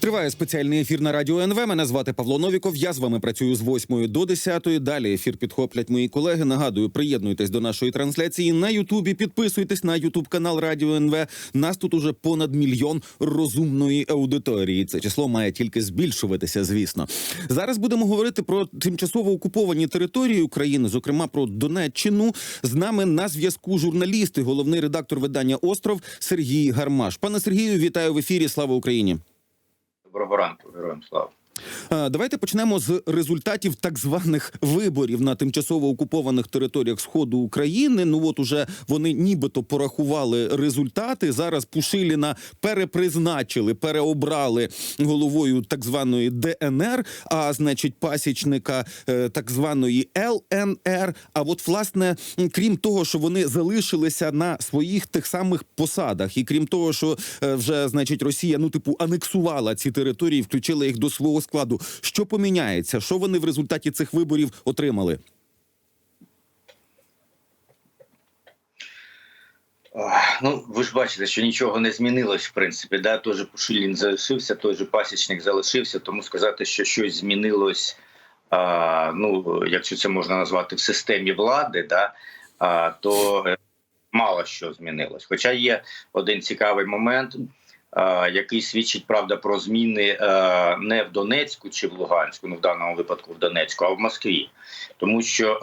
Триває спеціальний ефір на радіо НВ. Мене звати Павло Новіков. Я з вами працюю з 8 до 10. Далі ефір підхоплять мої колеги. Нагадую, приєднуйтесь до нашої трансляції на Ютубі. Підписуйтесь на Ютуб канал Радіо НВ. Нас тут уже понад мільйон розумної аудиторії. Це число має тільки збільшуватися. Звісно, зараз будемо говорити про тимчасово окуповані території України, зокрема про Донеччину. З нами на зв'язку журналіст і головний редактор видання Остров Сергій Гармаш. Пане Сергію, вітаю в ефірі. Слава Україні. Доброго ранку, героям слава. А, Давайте почнемо з результатів так званих виборів на тимчасово окупованих територіях сходу України. Ну от уже вони нібито порахували результати. Зараз Пушиліна перепризначили, переобрали головою так званої ДНР, а значить пасічника е, так званої ЛНР. А от власне, крім того, що вони залишилися на своїх тих самих посадах, і крім того, що е, вже значить Росія, ну типу, анексувала ці території, включила їх до свого складу. Що поміняється? Що вони в результаті цих виборів отримали? Ну, ви ж бачите, що нічого не змінилось, в принципі. Да? Той же Пушилін залишився, той же пасічник залишився, тому сказати, що щось змінилось, а, ну, якщо це можна назвати в системі влади, да? а, то е, мало що змінилось. Хоча є один цікавий момент, який свідчить правда про зміни не в Донецьку чи в Луганську, ну в даному випадку в Донецьку, а в Москві. Тому що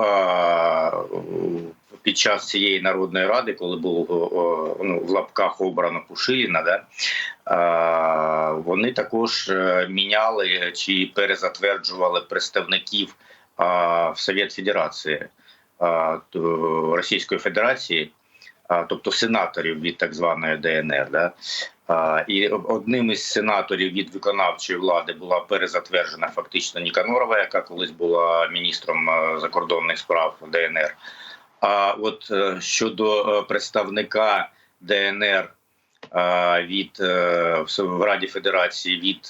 під час цієї народної ради, коли було ну, в лапках обрано Пушиліна, да, вони також е, міняли чи перезатверджували представників в Совєт Федерації Російської Федерації, тобто сенаторів від так званої ДНР. Да. І одним із сенаторів від виконавчої влади була перезатверджена фактично Ніканорова, яка колись була міністром е, закордонних справ ДНР. А от е, щодо е, представника ДНР від в Раді Федерації від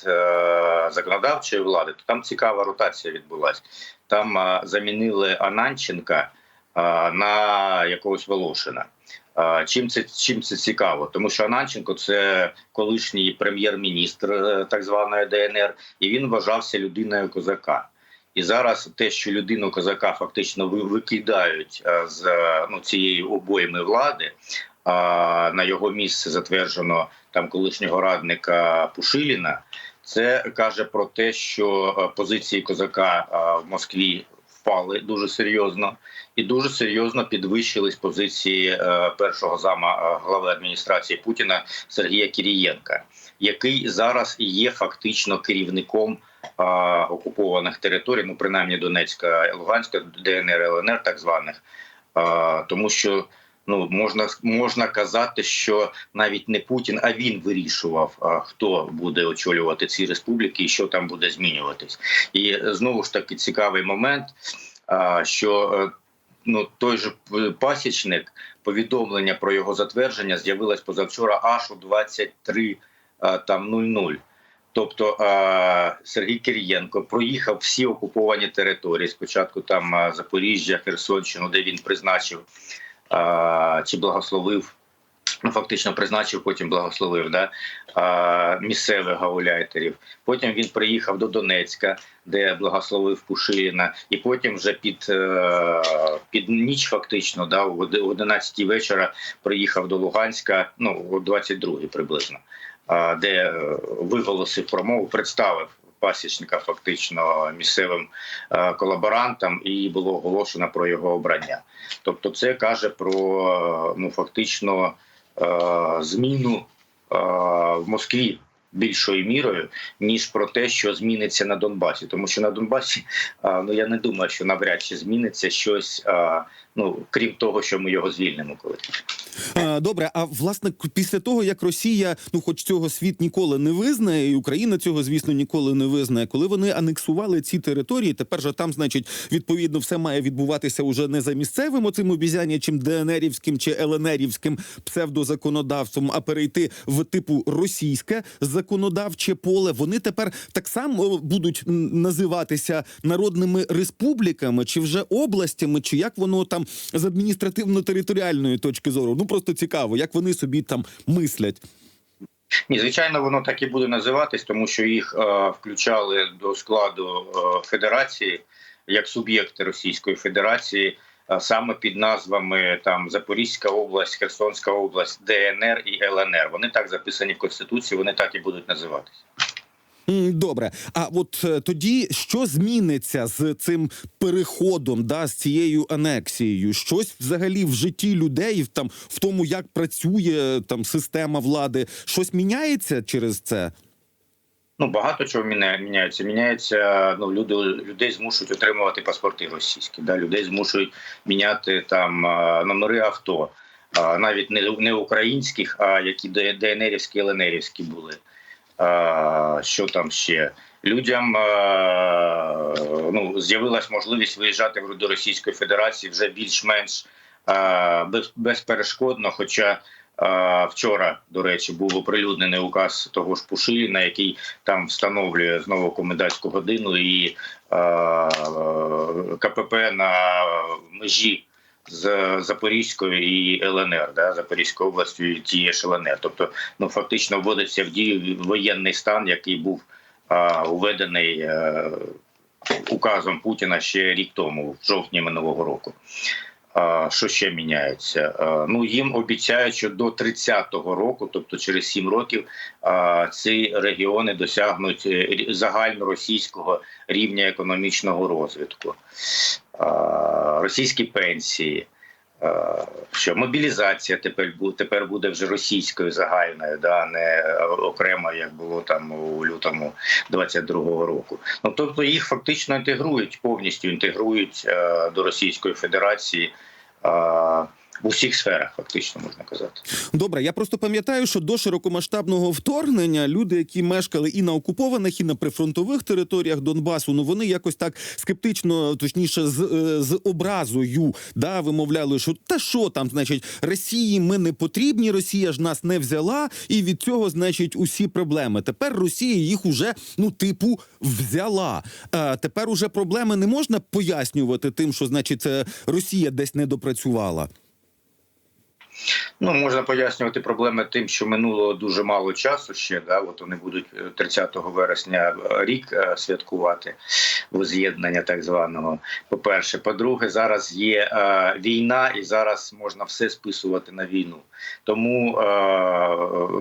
законодавчої влади, то там цікава ротація відбулася. Там замінили Ананченка на якогось Волошина. Чим це чим це цікаво? Тому що Ананченко це колишній прем'єр-міністр е, так званої ДНР, і він вважався людиною козака. І зараз те, що людину козака фактично ви- викидають е, з е, ну, цієї обойми влади, на його місце затверджено там колишнього радника Пушиліна. Це каже про те, що позиції козака в Москві впали дуже серйозно, і дуже серйозно підвищились позиції е, першого зама е, глави адміністрації Путіна Сергія Кірієнка, який зараз є фактично керівником окупованих територій, ну принаймні Донецька, Луганська, ДНР, ЛНР, так званих, тому що ну можна можна казати, що навіть не Путін, а він вирішував, хто буде очолювати ці республіки і що там буде змінюватись. І е, знову ж таки цікавий момент, що е, ну той же пасічник повідомлення про його затвердження з'явилось позавчора аж у 23 там 00. Тобто е, Сергій Кирієнко проїхав всі окуповані території. Спочатку там е, Запоріжжя, Херсонщину, де він призначив е, чи благословив. Ну, фактично призначив, потім благословив да, місцевих гауляйтерів. Потім він приїхав до Донецька, де благословив Пушиліна, і потім вже під, е, під ніч, фактично, да, о 11 вечора приїхав до Луганська, ну, о 22 приблизно де е, виголосив промову, представив пасічника фактично місцевим е, колаборантам, і було оголошено про його обрання. Тобто, це каже про е, ну фактично е, зміну в Москві. Більшою мірою ніж про те, що зміниться на Донбасі, тому що на Донбасі ну я не думаю, що навряд чи зміниться щось. Ну крім того, що ми його звільнимо колись. Добре, а власне після того, як Росія, ну хоч цього світ ніколи не визнає, і Україна цього, звісно, ніколи не визнає. Коли вони анексували ці території, тепер же там, значить, відповідно, все має відбуватися уже не за місцевим оцим обізянячим ДНРівським чи ЛНРівським псевдозаконодавством, а перейти в типу російське законодавче поле. Вони тепер так само будуть називатися народними республіками, чи вже областями, чи як воно там з адміністративно-територіальної точки зору. Ну просто цікаво, як вони собі там мислять. Ні, звичайно, воно так і буде називатись, тому що їх е, включали до складу е, федерації як суб'єкти Російської Федерації, е, саме під назвами там Запорізька область, Херсонська область, ДНР і ЛНР. Вони так записані в конституції, вони так і будуть називатись. Добре, а от е, тоді що зміниться з цим переходом, да, з цією анексією? Щось взагалі в житті людей, там в тому, як працює там система влади, щось міняється через це? Ну багато чого міня- міняється. Міняється ну люди людей змушують отримувати паспорти російські. Да, людей змушують міняти там е, номери авто, навіть не, не українських, а які ДНРівські, ЛНРівські були. Що там ще? Людям ну, з'явилась можливість виїжджати в- до Російської Федерації вже більш-менш безперешкодно. Хоча вчора, до речі, був оприлюднений указ того ж Пушиліна, який там встановлює знову комендантську годину і КПП на межі з Запорізькою і ЛНР, да, Запорізькою областю і тієї ж ЛНР. Тобто, ну фактично вводиться в дію воєнний стан, який був а, уведений е, указом Путіна ще рік тому, в жовтні минулого року. А, Що ще міняється? А, Ну їм обіцяють, що до 30-го року, тобто через 7 років, а, ці регіони досягнуть е, загальноросійського рівня економічного розвитку, А, російські пенсії. Що мобілізація тепер буде тепер буде вже російською загальною, да не е, окремо, як було там у лютому 22-го року. Ну тобто їх фактично інтегрують повністю інтегрують е, до Російської Федерації е, в усіх сферах, фактично можна казати. Добре, я просто пам'ятаю, що до широкомасштабного вторгнення люди, які мешкали і на окупованих, і на прифронтових територіях Донбасу, ну вони якось так скептично, точніше, з, е, з образою да, вимовляли, що та що там, значить, Росії ми не потрібні, Росія ж нас не взяла, і від цього, значить, усі проблеми. Тепер Росія їх уже, ну, типу, взяла. А тепер уже проблеми не можна пояснювати тим, що значить Росія десь не допрацювала. Ну можна пояснювати проблеми тим, що минуло дуже мало часу ще. Да, от вони будуть е, 30 вересня е, рік е, святкувати воз'єднання так званого. По перше, по-друге, зараз є е, війна, і зараз можна все списувати на війну. Тому е,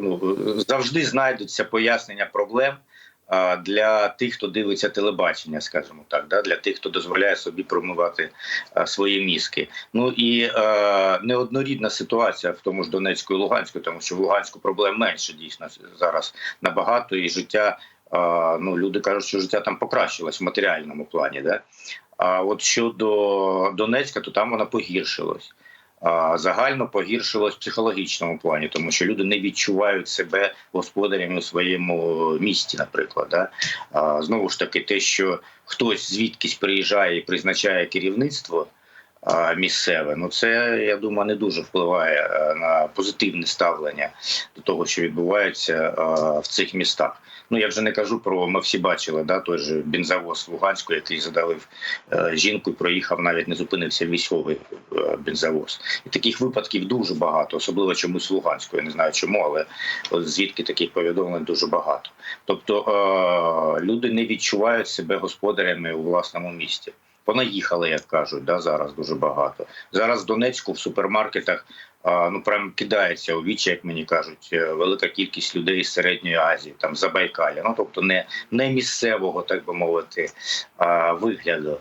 ну, завжди знайдуться пояснення проблем. Для тих, хто дивиться телебачення, скажімо так, да для тих, хто дозволяє собі промивати свої мізки. Ну і неоднорідна ситуація в тому ж Донецьку і Луганську, тому що в Луганську проблем менше дійсно зараз набагато, і життя. ну люди кажуть, що життя там покращилось в матеріальному плані. Да? А от щодо Донецька, то там вона погіршилась. Загально погіршилось в психологічному плані, тому що люди не відчувають себе господарями у своєму місті, наприклад. Да? Знову ж таки, те, що хтось звідкись приїжджає і призначає керівництво місцеве, ну це я думаю не дуже впливає е, на позитивне ставлення до того, що відбувається в цих містах. Ну я вже не кажу про ми всі бачили, да той же бензовоз в Луганську, який задавив е, жінку, проїхав, навіть не зупинився військовий е, бензовоз. І таких випадків дуже багато, особливо чомусь в Луганську. Я не знаю чому, але звідки таких повідомлень дуже багато. Тобто е, люди не відчувають себе господарями у власному місті. Понаїхали, як кажуть, да, зараз дуже багато. Зараз в Донецьку в супермаркетах а, ну прям кидається у вічі, як мені кажуть, е, велика кількість людей з середньої Азії, там Забайкалля. Ну тобто не, не місцевого, так би мовити, а, вигляду.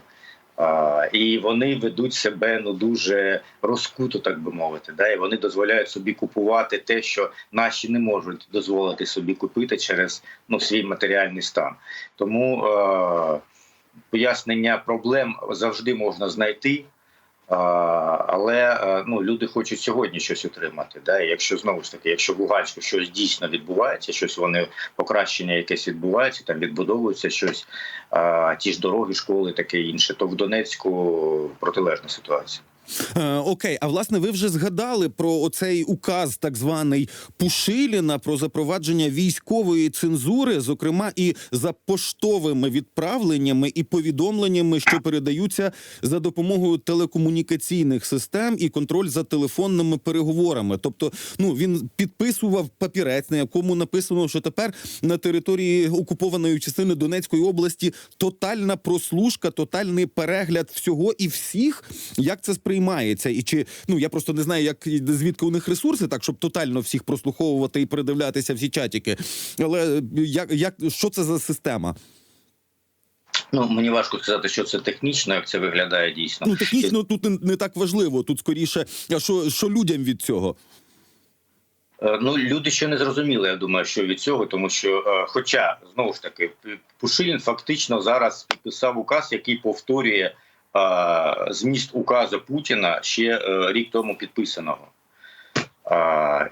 А, і вони ведуть себе ну дуже розкуто, так би мовити. Да? І вони дозволяють собі купувати те, що наші не можуть дозволити собі купити через ну, свій матеріальний стан. Тому е, пояснення проблем завжди можна знайти. Але е, ну люди хочуть сьогодні щось отримати. Да? Якщо знову ж таки, якщо в Луганську щось дійсно відбувається, щось вони покращення якесь відбувається, там відбудовується щось, ті ж дороги, школи, таке інше, то в Донецьку протилежна ситуація. Е, окей, а власне, ви вже згадали про оцей указ, так званий Пушиліна, про запровадження військової цензури, зокрема і за поштовими відправленнями і повідомленнями, що передаються за допомогою телекомунікаційних систем і контроль за телефонними переговорами. Тобто, ну він підписував папірець, на якому написано, що тепер на території окупованої частини Донецької області тотальна прослушка, тотальний перегляд всього і всіх. Як це сприймається? І чи ну я просто не знаю, як звідки у них ресурси, так щоб тотально всіх прослуховувати і передивлятися всі чатики. Але як, як що це за система? Ну мені важко сказати, що це технічно, як це виглядає дійсно. Ну технічно тут не, не так важливо. Тут скоріше, а що, що людям від цього? Е, Ну, люди ще не зрозуміли, я думаю, що від цього, тому що, е, хоча знову ж таки, Пушилін фактично зараз підписав указ, який повторює е, зміст указу Путіна ще е, рік тому підписаного.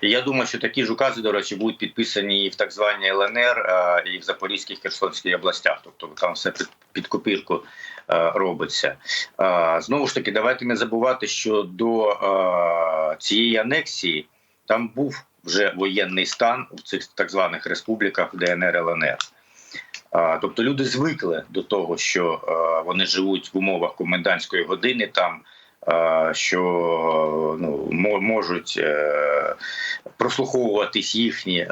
Я думаю, що такі ж укази, до речі, будуть підписані і в так званій ЛНР, і в Запорізькій Херсонській областях. Тобто там все під, копірку е, робиться. Знову ж таки, давайте не забувати, що до е, цієї анексії там був вже воєнний стан в цих так званих республіках ДНР ЛНР. Тобто люди звикли до того, що вони живуть в умовах комендантської години там. Що ну можуть е, прослуховуватись їхні е,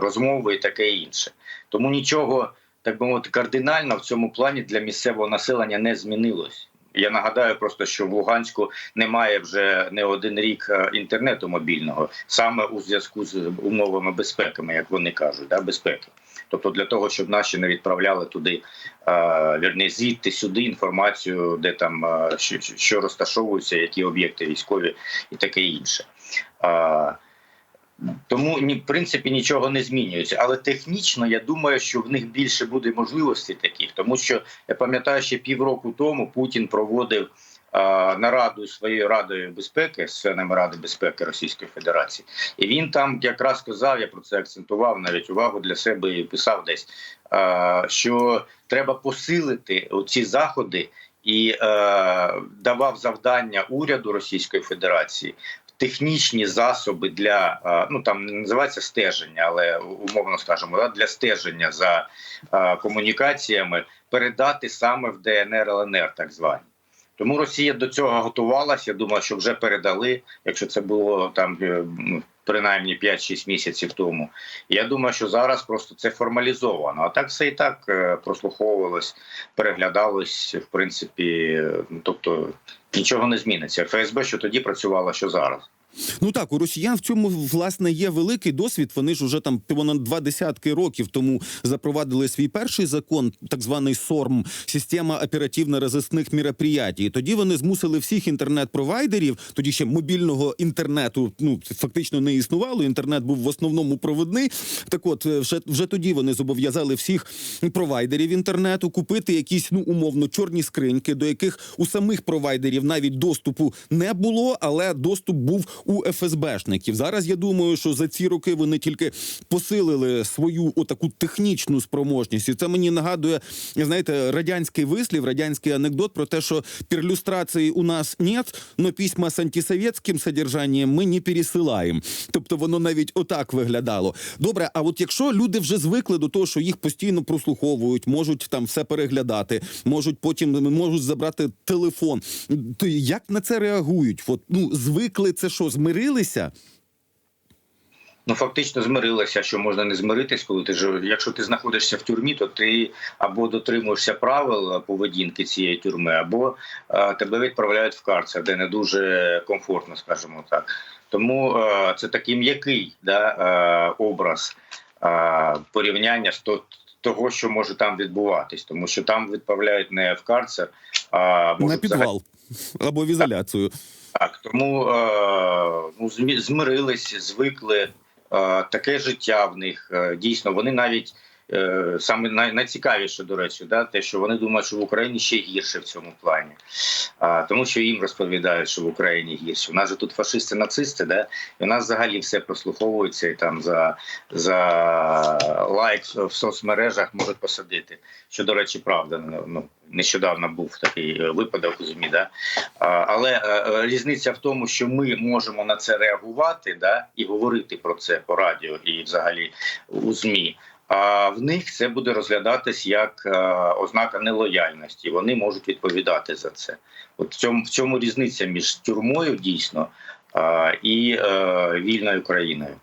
розмови і таке інше, тому нічого так би мовити кардинально в цьому плані для місцевого населення не змінилось. Я нагадаю просто, що в Луганську немає вже не один рік е, інтернету мобільного, саме у зв'язку з умовами безпеки, як вони кажуть, да, безпеки. Тобто для того, щоб наші не відправляли туди, е, вірні, звідти сюди інформацію, де там е, що, розташовуються, які об'єкти військові і таке інше. Е, тому ні, в принципі нічого не змінюється. Але технічно я думаю, що в них більше буде можливостей таких, тому що я пам'ятаю, ще півроку тому Путін проводив нараду своєю радою безпеки з членами Ради безпеки Російської Федерації, і він там якраз сказав, я про це акцентував навіть увагу для себе і писав десь, що треба посилити ці заходи. І давав завдання уряду Російської Федерації технічні засоби для ну там не називається стеження, але умовно скажемо, для стеження за комунікаціями передати саме в ДНР ЛНР, так звані. Тому Росія до цього готувалася. Я думаю, що вже передали, якщо це було там е, ну, принаймні 5-6 місяців тому. Я думаю, що зараз просто це формалізовано. А так все і так е, прослуховувалось, переглядалось, в принципі, е, ну, тобто нічого не зміниться. ФСБ що тоді працювала, що зараз. Ну так, у росіян в цьому власне є великий досвід. Вони ж уже там понад два десятки років тому запровадили свій перший закон, так званий СОРМ, система оперативно-розыскних мероприятій. Тоді вони змусили всіх інтернет-провайдерів, тоді ще мобільного інтернету ну фактично не існувало. Інтернет був в основному провідний. Так, от е, вже вже тоді вони зобов'язали всіх провайдерів інтернету купити якісь ну умовно чорні скриньки, до яких у самих провайдерів навіть доступу не було, але доступ був у ФСБшників. Зараз я думаю, що за ці роки вони тільки посилили свою отаку технічну спроможність. І це мені нагадує, знаєте, радянський вислів, радянський анекдот про те, що перлюстрації у нас нет, но письма з антисовєтським содержанням ми не пересилаємо. Тобто воно навіть отак виглядало. Добре, а от якщо люди вже звикли до того, що їх постійно прослуховують, можуть там все переглядати, можуть потім можуть забрати телефон, то як на це реагують? От ну звикли це що, змирилися? Ну фактично змирилися, що можна не змиритись, коли ти ж, якщо ти знаходишся в тюрмі, то ти або дотримуєшся правил поведінки цієї тюрми, або е, тебе відправляють в карцер, де не дуже комфортно, скажімо так. Тому е, це такий м'який да, е, образ е, порівняння з того, що може там відбуватись, тому що там відправляють не в карцер, а На підвал взагалі або в ізоляцію. так, тому е, ну, змирились, звикли. Е, таке життя в них е, дійсно. Вони навіть саме найцікавіше, до речі, да, те, що вони думають, що в Україні ще гірше в цьому плані, а, тому що їм розповідають, що в Україні гірше. У нас же тут фашисти, нацисти, да, і у нас взагалі все прослуховується і там за, за лайк в соцмережах можуть посадити. Що, до речі, правда. Ну, нещодавно був такий е, випадок у ЗМІ. Да? Але е, е, різниця в тому, що ми можемо на це реагувати да, і говорити про це по радіо і взагалі у ЗМІ. А в них це буде розглядатись як е, ознака нелояльності. Вони можуть відповідати за це. От в цьому в цьому різниця між тюрмою дійсно е, і е, вільною країною.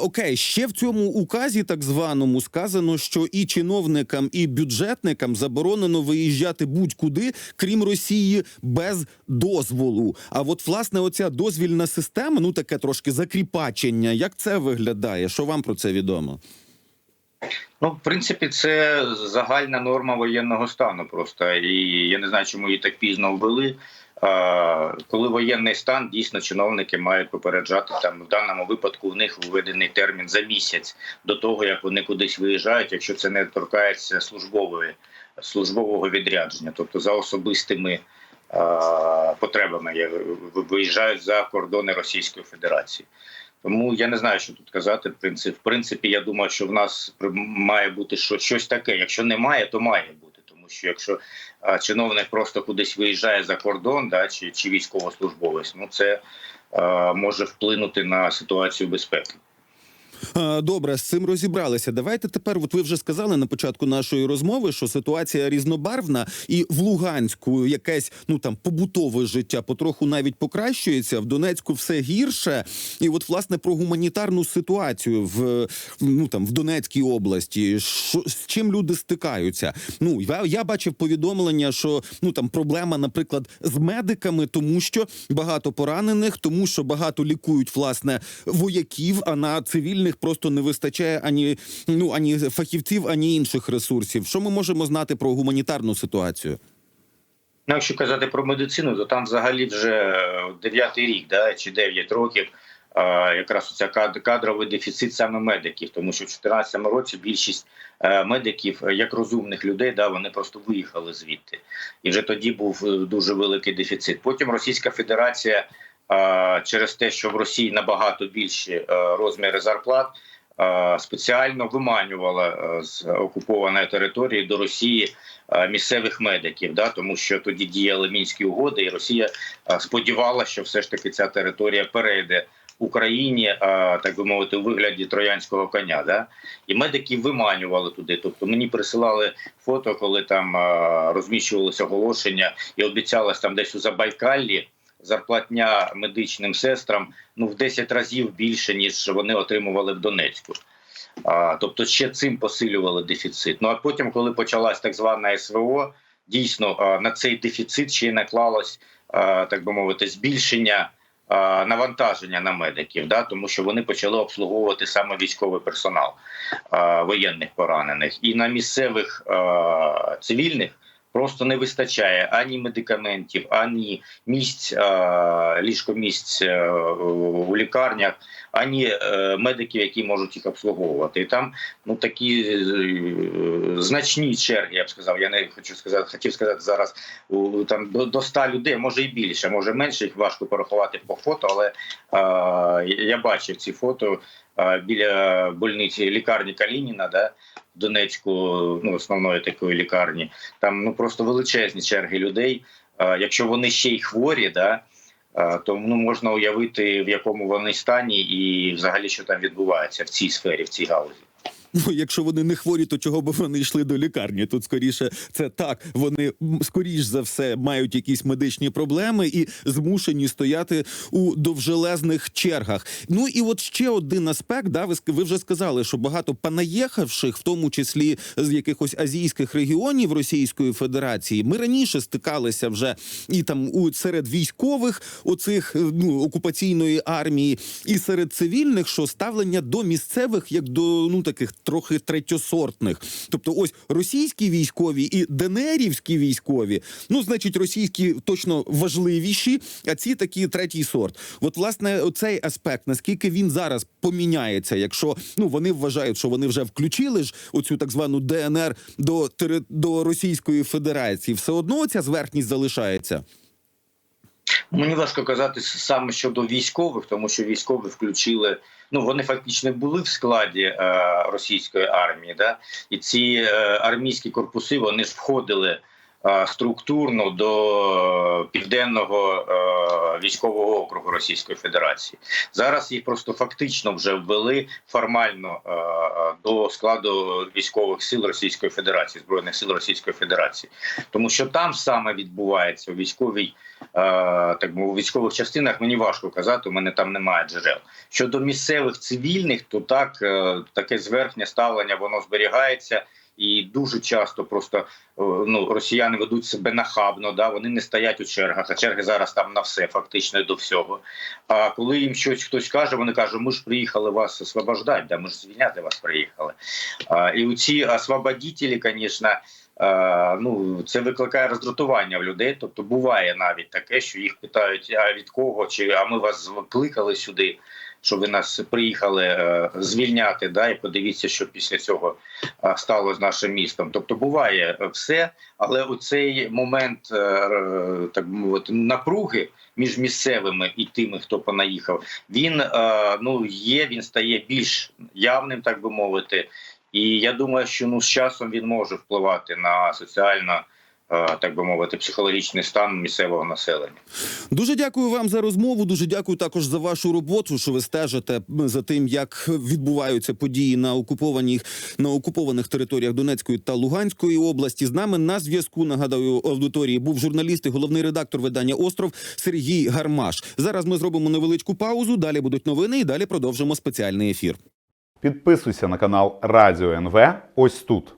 Окей, ще в цьому указі, так званому, сказано, що і чиновникам, і бюджетникам заборонено виїжджати будь-куди, крім Росії, без дозволу. А от власне, оця дозвільна система, ну таке трошки закріпачення. Як це виглядає? Що вам про це відомо? Ну, в принципі, це загальна норма воєнного стану. Просто і я не знаю, чому її так пізно ввели. Коли воєнний стан, дійсно чиновники мають попереджати там в даному випадку. У них введений термін за місяць до того, як вони кудись виїжджають, якщо це не торкається службової службового відрядження, тобто за особистими а, потребами виїжджають за кордони Російської Федерації. Тому я не знаю, що тут казати. В принципі, в принципі, я думаю, що в нас має бути що- щось таке. Якщо немає, то має бути. Тому що якщо чиновник просто кудись виїжджає за кордон, да, чи, чи військовослужбовець, ну це е, може вплинути на ситуацію безпеки. Добре, з цим розібралися. Давайте тепер. От ви вже сказали на початку нашої розмови, що ситуація різнобарвна, і в Луганську якесь ну там побутове життя потроху навіть покращується. В Донецьку все гірше. І от власне про гуманітарну ситуацію в ну там в Донецькій області. Що з чим люди стикаються? Ну я, я бачив повідомлення, що ну там проблема, наприклад, з медиками, тому що багато поранених, тому що багато лікують власне вояків, а на цивільних просто не вистачає ані ну ані фахівців, ані інших ресурсів. Що ми можемо знати про гуманітарну ситуацію? Ну, якщо казати про медицину, то там взагалі вже дев'ятий рік, да, чи 9 років. Якраз ця кадровий дефіцит саме медиків, тому що в 2014 році більшість е, медиків, е, як розумних людей, да, вони просто виїхали звідти, і вже тоді був е, дуже великий дефіцит. Потім Російська Федерація через те, що в Росії набагато більші е, розміри зарплат, е, спеціально виманювала е, з окупованої території до Росії місцевих медиків, да, тому що тоді діяли мінські угоди, і Росія сподівалася, що все ж таки ця територія перейде Україні, так би мовити, у вигляді троянського коня. Да? І медиків виманювали туди. Тобто мені присилали фото, коли там розміщувалися оголошення і обіцялось там десь у Забайкаллі зарплатня медичним сестрам ну в 10 разів більше ніж вони отримували в Донецьку. А, тобто ще цим посилювали дефіцит. Ну а потім, коли почалась так звана СВО, дійсно на цей дефіцит ще й наклалось, так би мовити, збільшення навантаження на медиків, да, тому що вони почали обслуговувати саме військовий персонал а, воєнних поранених, і на місцевих а, цивільних. Просто не вистачає ані медикаментів, ані місць, е, ліжкомісць е, у лікарнях, ані е, медиків, які можуть їх обслуговувати. І там ну такі значні черги, я б сказав. Я не хочу сказати, хотів сказати зараз там до, до 100 людей, може і більше, може менше їх важко порахувати по фото, але я бачив ці фото біля больниці лікарні Калініна, да, в Донецьку, ну основної такої лікарні. Там ну просто величезні черги людей. Якщо вони ще й хворі, да, то ну можна уявити в якому вони стані, і взагалі що там відбувається в цій сфері, в цій галузі. Ну, якщо вони не хворі, то чого би вони йшли до лікарні? Тут скоріше це так. Вони скоріш за все мають якісь медичні проблеми і змушені стояти у довжелезних чергах. Ну і от ще один аспект. Да, ви ви вже сказали, що багато понаїхавших, в тому числі з якихось азійських регіонів Російської Федерації, ми раніше стикалися вже і там у серед військових оцих е, ну окупаційної армії, і серед цивільних, що ставлення до місцевих як до ну таких трохи третьосортних. Тобто, ось російські військові і ДНРівські військові, ну значить, російські точно важливіші, а ці такі третій сорт. От власне цей аспект, наскільки він зараз поміняється, якщо ну вони вважають, що вони вже включили ж оцю так звану ДНР до до Російської Федерації, все одно ця зверхність залишається. Мені важко казати саме щодо військових, тому що військові включили. Ну вони фактично були в складі е, російської армії, да і ці е, армійські корпуси вони ж входили структурно до південного е, військового округу Російської Федерації. Зараз їх просто фактично вже ввели формально е, до складу військових сил Російської Федерації, збройних сил Російської Федерації, тому що там саме відбувається у військовій е, так мовити, військових частинах. Мені важко казати, у мене там немає джерел. Щодо місцевих цивільних, то так е, таке зверхнє ставлення воно зберігається. І дуже часто просто е, ну росіяни ведуть себе нахабно, да вони не стоять у чергах, а черги зараз там на все, фактично до всього. А коли їм щось хтось каже, вони кажуть, ми ж приїхали вас освобождати, да ми ж звільняти вас приїхали. А, і у ці освободітелі, звісно, е, ну це викликає роздратування в людей. Тобто буває навіть таке, що їх питають: а від кого? Чи а ми вас кликали сюди? Що ви нас приїхали е, звільняти, да, і подивіться, що після цього е, стало з нашим містом. Тобто буває е, все, але у цей момент так мовити напруги між місцевими і тими, хто понаїхав, він ну є, він стає більш явним, так би мовити. І я думаю, що ну з часом він може впливати на соціально, е, так би мовити, психологічний стан місцевого населення. Дуже дякую вам за розмову. Дуже дякую також за вашу роботу, що ви стежите за тим, як відбуваються події на окупованих на окупованих територіях Донецької та Луганської області. З нами на зв'язку нагадаю аудиторії був журналіст і головний редактор видання Остров Сергій Гармаш. Зараз ми зробимо невеличку паузу. Далі будуть новини, і далі продовжимо спеціальний ефір. Підписуйся на канал Радіо НВ ось тут.